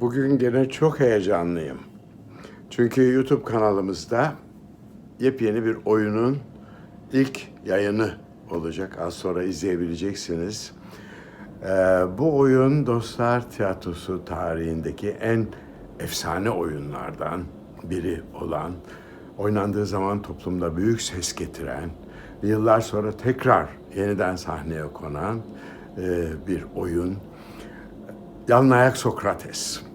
Bugün gene çok heyecanlıyım. Çünkü YouTube kanalımızda yepyeni bir oyunun ilk yayını olacak. Az sonra izleyebileceksiniz. Ee, bu oyun Dostlar Tiyatrosu tarihindeki en efsane oyunlardan biri olan, oynandığı zaman toplumda büyük ses getiren, yıllar sonra tekrar yeniden sahneye konan e, bir oyun. Yalın Ayak Sokrates.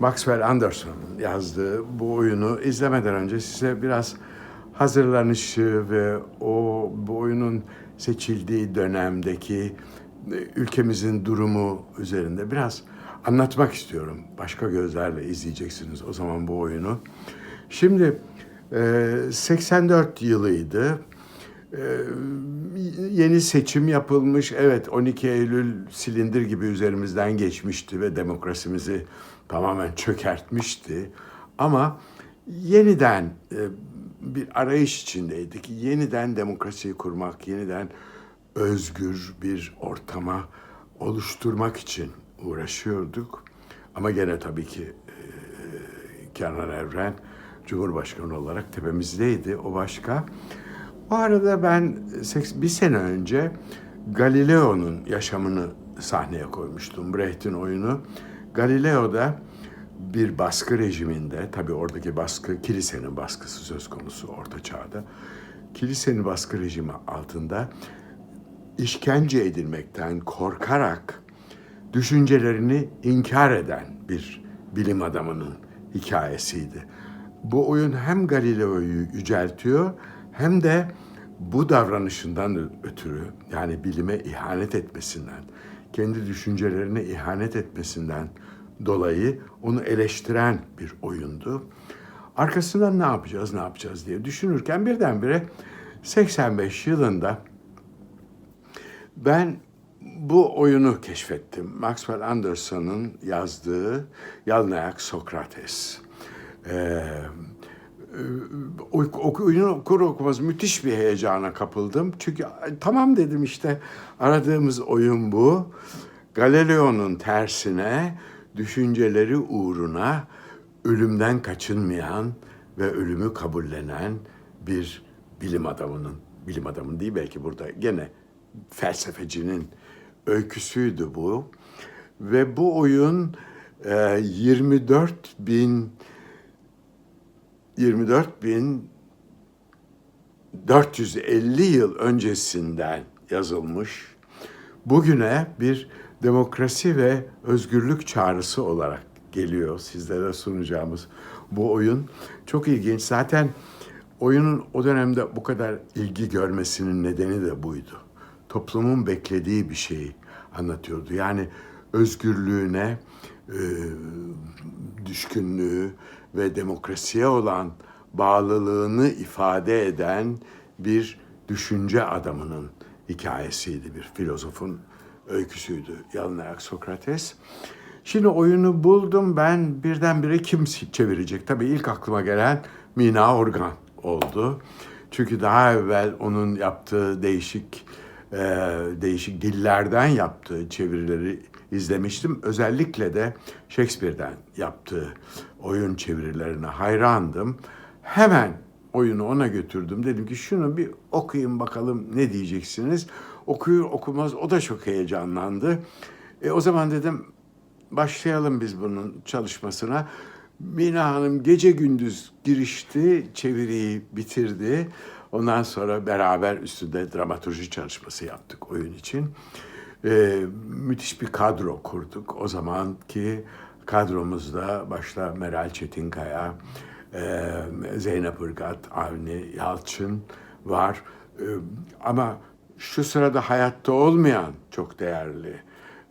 Maxwell Anderson yazdığı bu oyunu izlemeden önce size biraz hazırlanışı ve o bu oyunun seçildiği dönemdeki e, ülkemizin durumu üzerinde biraz anlatmak istiyorum. Başka gözlerle izleyeceksiniz o zaman bu oyunu. Şimdi e, 84 yılıydı. Ee, yeni seçim yapılmış. Evet 12 Eylül silindir gibi üzerimizden geçmişti ve demokrasimizi tamamen çökertmişti. Ama yeniden e, bir arayış içindeydik. Yeniden demokrasiyi kurmak, yeniden özgür bir ortama oluşturmak için uğraşıyorduk. Ama gene tabii ki e, Kenan Evren Cumhurbaşkanı olarak tepemizdeydi. O başka. O arada ben bir sene önce Galileo'nun yaşamını sahneye koymuştum. Brecht'in oyunu. Galileo'da bir baskı rejiminde, tabii oradaki baskı kilisenin baskısı söz konusu orta çağda. Kilisenin baskı rejimi altında işkence edilmekten korkarak düşüncelerini inkar eden bir bilim adamının hikayesiydi. Bu oyun hem Galileo'yu yüceltiyor hem de bu davranışından ötürü yani bilime ihanet etmesinden, kendi düşüncelerine ihanet etmesinden dolayı onu eleştiren bir oyundu. Arkasından ne yapacağız, ne yapacağız diye düşünürken birdenbire 85 yılında ben bu oyunu keşfettim. Maxwell Anderson'ın yazdığı Yalın Sokrates. Ee, o- oyunu okur okumaz müthiş bir heyecana kapıldım. Çünkü tamam dedim işte aradığımız oyun bu. Galileo'nun tersine düşünceleri uğruna ölümden kaçınmayan ve ölümü kabullenen bir bilim adamının, bilim adamın değil belki burada gene felsefecinin öyküsüydü bu. Ve bu oyun e, 24 bin 24 bin 450 yıl öncesinden yazılmış bugüne bir demokrasi ve özgürlük çağrısı olarak geliyor sizlere sunacağımız bu oyun. Çok ilginç. Zaten oyunun o dönemde bu kadar ilgi görmesinin nedeni de buydu. Toplumun beklediği bir şeyi anlatıyordu. Yani özgürlüğüne, e, düşkünlüğü ve demokrasiye olan bağlılığını ifade eden bir düşünce adamının hikayesiydi, bir filozofun öyküsüydü Yalın Ayak Sokrates. Şimdi oyunu buldum ben birdenbire kim çevirecek? Tabii ilk aklıma gelen Mina Organ oldu. Çünkü daha evvel onun yaptığı değişik e, değişik dillerden yaptığı çevirileri izlemiştim. Özellikle de Shakespeare'den yaptığı oyun çevirilerine hayrandım. Hemen oyunu ona götürdüm. Dedim ki şunu bir okuyun bakalım ne diyeceksiniz. Okuyur okumaz o da çok heyecanlandı. E, o zaman dedim başlayalım biz bunun çalışmasına. Mina Hanım gece gündüz girişti, çeviriyi bitirdi. Ondan sonra beraber üstünde dramaturji çalışması yaptık oyun için. Ee, müthiş bir kadro kurduk. O zamanki kadromuzda başta Meral Çetinkaya, e, Zeynep Irgat, Avni Yalçın var. E, ama şu sırada hayatta olmayan çok değerli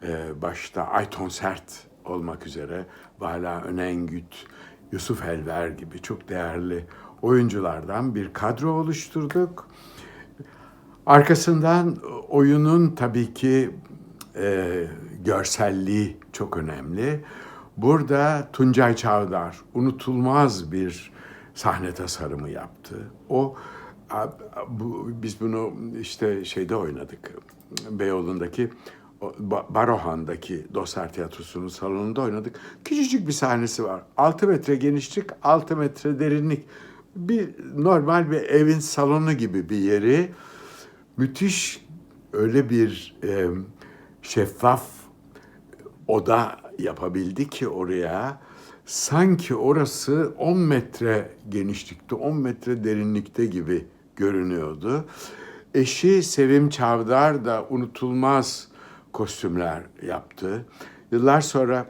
e, başta Ayton Sert olmak üzere Vala Önengüt, Yusuf Elver gibi çok değerli oyunculardan bir kadro oluşturduk. Arkasından oyunun tabii ki e, görselliği çok önemli. Burada Tuncay Çavdar unutulmaz bir sahne tasarımı yaptı. O bu, biz bunu işte şeyde oynadık. Beyoğlu'ndaki Barohan'daki Dostlar Tiyatrosu'nun salonunda oynadık. Küçücük bir sahnesi var. 6 metre genişlik, 6 metre derinlik. Bir normal bir evin salonu gibi bir yeri. Müthiş öyle bir e, şeffaf oda yapabildi ki oraya sanki orası 10 metre genişlikte, 10 metre derinlikte gibi görünüyordu. Eşi Sevim Çavdar da unutulmaz kostümler yaptı. Yıllar sonra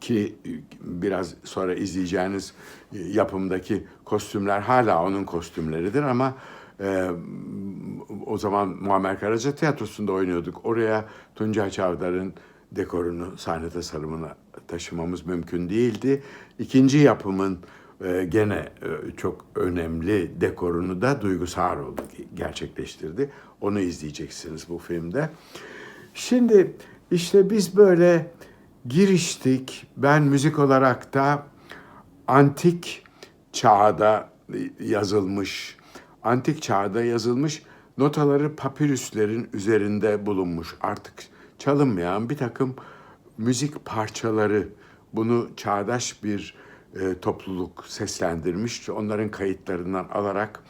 ki biraz sonra izleyeceğiniz yapımdaki kostümler hala onun kostümleridir ama e, o zaman Muammer Karaca tiyatrosunda oynuyorduk. Oraya Tuncay Çavdar'ın dekorunu, sahne tasarımını taşımamız mümkün değildi. İkinci yapımın e, gene e, çok önemli dekorunu da Duygu Sağaroğlu gerçekleştirdi. Onu izleyeceksiniz bu filmde. Şimdi işte biz böyle giriştik. Ben müzik olarak da antik çağda yazılmış, antik çağda yazılmış notaları papirüslerin üzerinde bulunmuş. Artık çalınmayan bir takım müzik parçaları bunu çağdaş bir e, topluluk seslendirmiş. Onların kayıtlarından alarak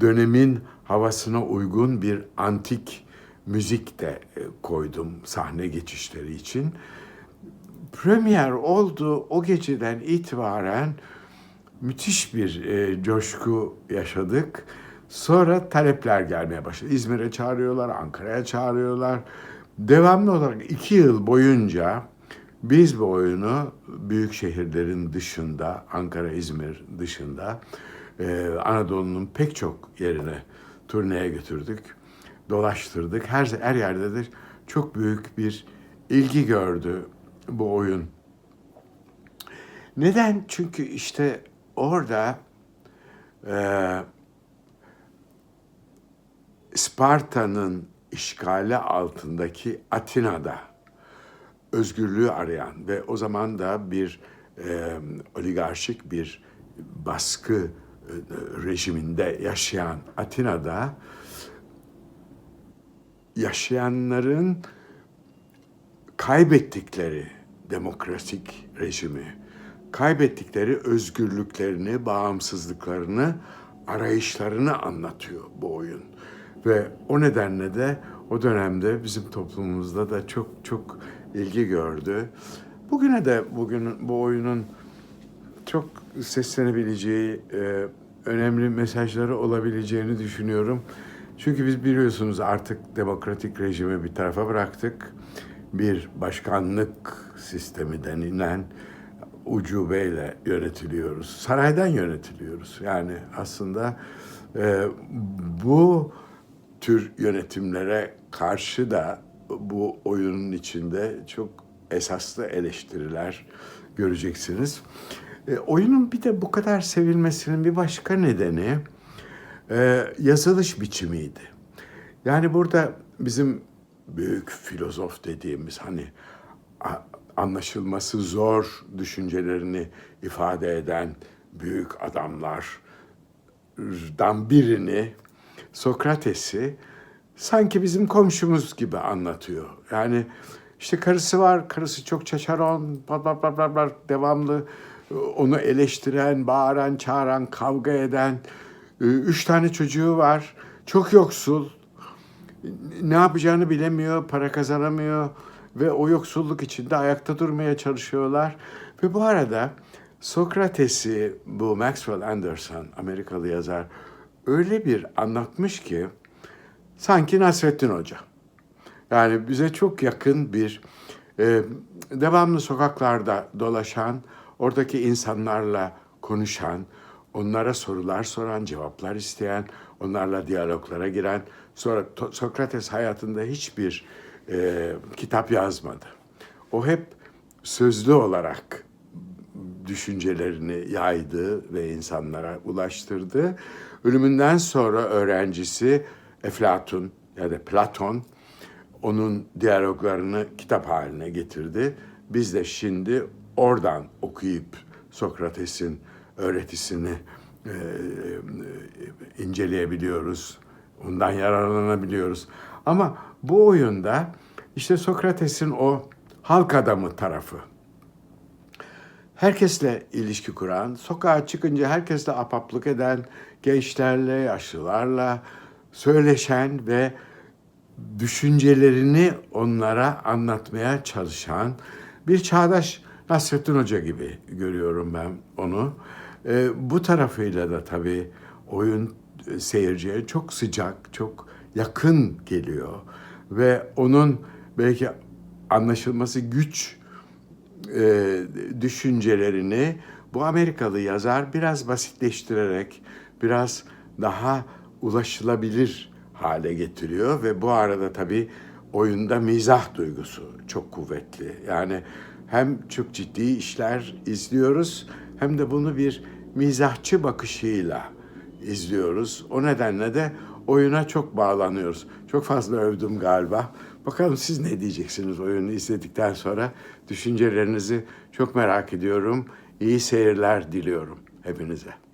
dönemin havasına uygun bir antik müzik de e, koydum sahne geçişleri için. Premier oldu o geceden itibaren müthiş bir e, coşku yaşadık. Sonra talepler gelmeye başladı. İzmir'e çağırıyorlar, Ankara'ya çağırıyorlar. Devamlı olarak iki yıl boyunca biz bu oyunu büyük şehirlerin dışında, Ankara, İzmir dışında e, Anadolu'nun pek çok yerine turneye götürdük, dolaştırdık. Her her yerde de çok büyük bir ilgi gördü bu oyun. Neden? Çünkü işte orada e, Sparta'nın işgali altındaki Atina'da özgürlüğü arayan ve o zaman da bir e, oligarşik bir baskı e, rejiminde yaşayan Atina'da yaşayanların kaybettikleri demokratik rejimi, kaybettikleri özgürlüklerini, bağımsızlıklarını, arayışlarını anlatıyor bu oyun. Ve o nedenle de o dönemde bizim toplumumuzda da çok çok ilgi gördü. Bugüne de bugün bu oyunun çok seslenebileceği, e, önemli mesajları olabileceğini düşünüyorum. Çünkü biz biliyorsunuz artık demokratik rejimi bir tarafa bıraktık. Bir başkanlık sistemi denilen ucubeyle yönetiliyoruz. Saraydan yönetiliyoruz. Yani aslında e, bu tür yönetimlere karşı da bu oyunun içinde çok esaslı eleştiriler göreceksiniz. E, oyunun bir de bu kadar sevilmesinin bir başka nedeni e, yazılış biçimiydi. Yani burada bizim büyük filozof dediğimiz hani anlaşılması zor düşüncelerini ifade eden büyük adamlardan birini Sokrates'i sanki bizim komşumuz gibi anlatıyor. Yani işte karısı var, karısı çok çaçaron, bla bla devamlı onu eleştiren, bağıran, çağıran, kavga eden, üç tane çocuğu var, çok yoksul, ne yapacağını bilemiyor, para kazanamıyor ve o yoksulluk içinde ayakta durmaya çalışıyorlar. Ve bu arada Sokrates'i bu Maxwell Anderson, Amerikalı yazar, öyle bir anlatmış ki sanki Nasrettin Hoca. Yani bize çok yakın bir e, devamlı sokaklarda dolaşan, oradaki insanlarla konuşan, onlara sorular soran, cevaplar isteyen, onlarla diyaloglara giren. Sonra Sokrates hayatında hiçbir e, kitap yazmadı. O hep sözlü olarak düşüncelerini yaydı ve insanlara ulaştırdı. Ölümünden sonra öğrencisi Eflatun ya da Platon onun diyaloglarını kitap haline getirdi. Biz de şimdi oradan okuyup Sokrates'in öğretisini e, e, inceleyebiliyoruz. Ondan yararlanabiliyoruz. Ama bu oyunda İşte Sokrates'in o halk adamı tarafı. Herkesle ilişki kuran, sokağa çıkınca herkesle apaplık eden, gençlerle, yaşlılarla söyleşen ve düşüncelerini onlara anlatmaya çalışan bir çağdaş Nasrettin Hoca gibi görüyorum ben onu. Ee, bu tarafıyla da tabii oyun e, seyirciye çok sıcak, çok yakın geliyor. Ve onun belki anlaşılması güç e, düşüncelerini bu Amerikalı yazar biraz basitleştirerek, biraz daha ulaşılabilir hale getiriyor ve bu arada tabii oyunda mizah duygusu çok kuvvetli. Yani hem çok ciddi işler izliyoruz hem de bunu bir mizahçı bakışıyla izliyoruz. O nedenle de oyuna çok bağlanıyoruz. Çok fazla övdüm galiba. Bakalım siz ne diyeceksiniz oyunu izledikten sonra? Düşüncelerinizi çok merak ediyorum. İyi seyirler diliyorum hepinize.